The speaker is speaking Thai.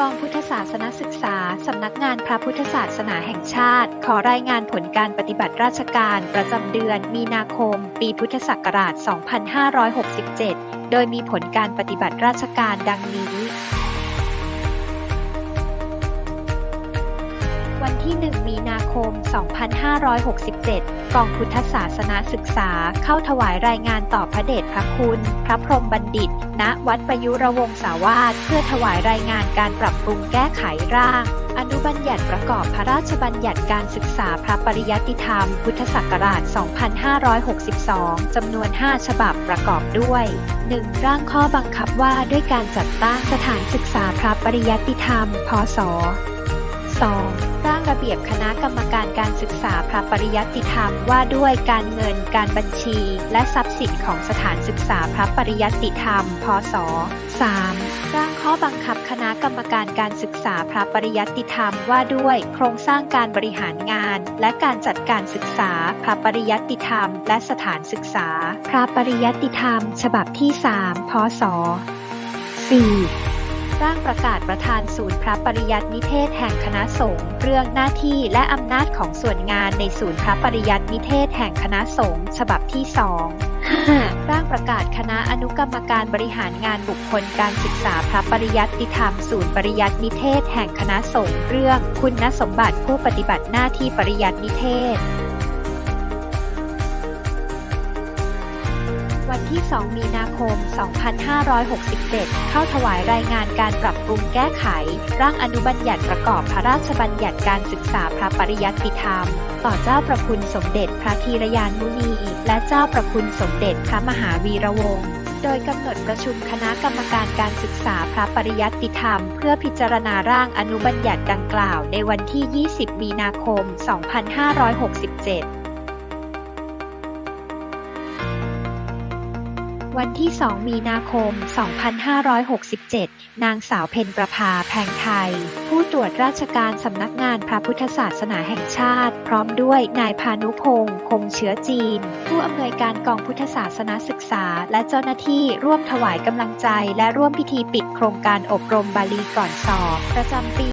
กองพุทธศาสนศึกษา สำนักงานพระพุทธศาสนาแห่งชาติ ขอรายงานผลการปฏิบัติราชการประจำเดือน มีนาคม ปีพุทธศักราช 2567 โดยมีผลการปฏิบัติราชการดังนี้ ที่ 1 มีนาคม 2567 กองพุทธศาสนาศึกษา เข้าถวายรายงานต่อพระเดชพระคุณ พระพรหมบัณฑิต ณ วัดประยุรวงศาวาสเพื่อถวายรายงานการปรับปรุงแก้ไขร่าง อนุบัญญัติประกอบพระราชบัญญัติการศึกษาพระปริยัติธรรม พุทธศักราช 2562 จำนวน 5 ฉบับประกอบด้วย 1. ร่างข้อบังคับว่าด้วยการจัดตั้งสถานศึกษาพระปริยัติธรรม พศ 2. ร่างระเบียบคณะกรรมการการศึกษาพระปริยัติธรรมว่าด้วยการเงินการบัญชี และทรัพย์สินของสถานศึกษาพระปริยัติธรรม พศ 3. ร่างข้อบังคับคณะกรรมการการศึกษาพระปริยัติธรรมว่าด้วย โครงสร้างการบริหารงาน และการจัดการศึกษาพระปริยัติธรรม และสถานศึกษา พระปริยัติธรรม ฉบับที่ 3 พศ 4. ร่างประกาศประธานศูนย์พระปริยัตินิเทศแห่งคณะสงฆ์เรื่องหน้าที่และอำนาจของส่วนงานในศูนย์พระปริยัตินิเทศแห่งคณะสงฆ์ฉบับที่2 5. ร่างประกาศคณะอนุกรรมการบริหารงานบุคคลการศึกษาพระปริยัติธรรมศูนย์ปริยัตินิเทศแห่งคณะสงฆ์เรื่อง คุณสมบัติผู้ปฏิบัติหน้าที่ปริยัตินิเทศ วันที่ 2 มีนาคม 2567 เข้าถวายรายงานการปรับปรุงแก้ไข ร่างอนุบัญญัติประกอบพระราชบัญญัติการศึกษาพระปริยัติธรรม ต่อเจ้าประคุณสมเด็จพระธีรยานมุนี และเจ้าประคุณสมเด็จพระมหาวีระวงศ์โดยกำหนดประชุมคณะกรรมการการศึกษาพระปริยัติธรรม เพื่อพิจารณาร่างอนุบัญญัติดังกล่าวในวันที่ 20 มีนาคม 2567 วันที่ 2 มีนาคม 2567 นางสาวเพนประภาแพงไทย ผู้ตรวจราชการสำนักงานพระพุทธศาสนาแห่งชาติ พร้อมด้วยนายพานุพงศ์คงเชื้อจีน ผู้อำนวยการกองพุทธศาสนาศึกษา และเจ้าหน้าที่ร่วมถวายกำลังใจ และร่วมพิธีปิดโครงการอบรมบาลีก่อนสอบ ประจำปี